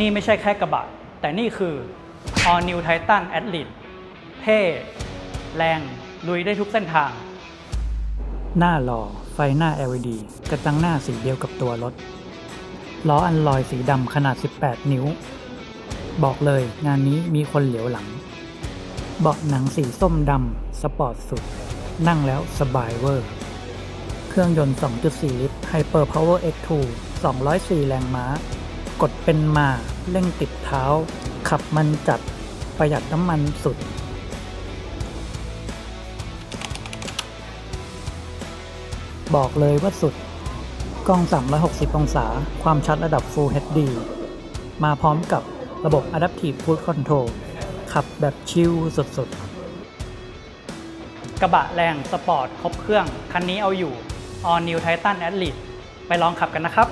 นี่ไม่ใช่แค่กระบะ แต่นี่คือ All New Titan Athlete เท่ แรง ลุยได้ทุกเส้นทาง หน้าหล่อ ไฟหน้า LED กระจังหน้าสีเดียวกับตัวรถ ล้ออันลอยสีดำขนาด 18 นิ้ว บอกเลยงานนี้มีคนเหลียวหลัง เบาะหนังสีส้มดำสปอร์ตสุด นั่งแล้วสบายเวอร์ เครื่องยนต์ 2.4 ลิตร Hyper Power X2 204 แรงม้า กดเป็นมาเร่งติดเท้า ขับมันจัดประหยัดน้ำมันสุด บอกเลยว่าสุด กล้อง 360 องศา ความชัดระดับ Full HD มาพร้อมกับระบบ Adaptive Cruise Control ขับแบบชิลสุดๆ กระบะแรงสปอร์ตครบเครื่อง คันนี้เอาอยู่ All New Titan Athlete ไปลองขับกันนะครับ